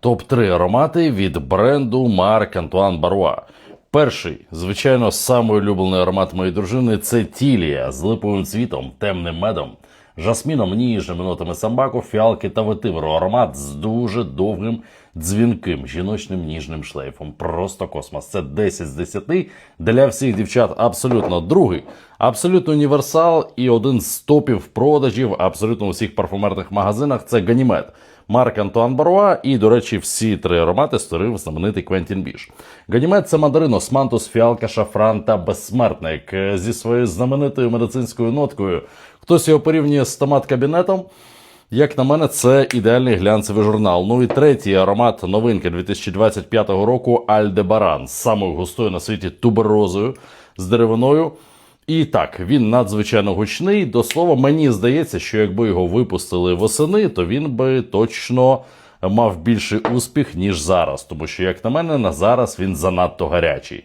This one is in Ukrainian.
Топ-3 аромати від бренду Марк Антуан Баруа. Перший, звичайно, самий улюблений аромат моєї дружини це Тілія з липовим цвітом, темним медом, жасміном, ніжними нотами самбаку, фіалки та ветиверу. Аромат з дуже довгим дзвінким жіночним ніжним шлейфом. Просто космос. Це 10 з 10 для всіх дівчат. Абсолютно другий, абсолютно універсал і один з топів продажів абсолютно у всіх парфумерних магазинах. Це Ганімед. Марк Антуан Баруа, і, до речі, всі три аромати створив знаменитий Квентін Біш. Ганімед це мандарин, османтус, фіалка, шафран та безсмертник зі своєю знаменитою медицинською ноткою. Хтось його порівнює з томат-кабінетом. Як на мене, це ідеальний глянцевий журнал. Ну і третій аромат новинки 2025 року Альдебаран з самою густою на світі туберозою з деревиною. І так, він надзвичайно гучний. До слова, мені здається, що якби його випустили восени, то він би точно мав більший успіх, ніж зараз. Тому що, як на мене, на зараз він занадто гарячий.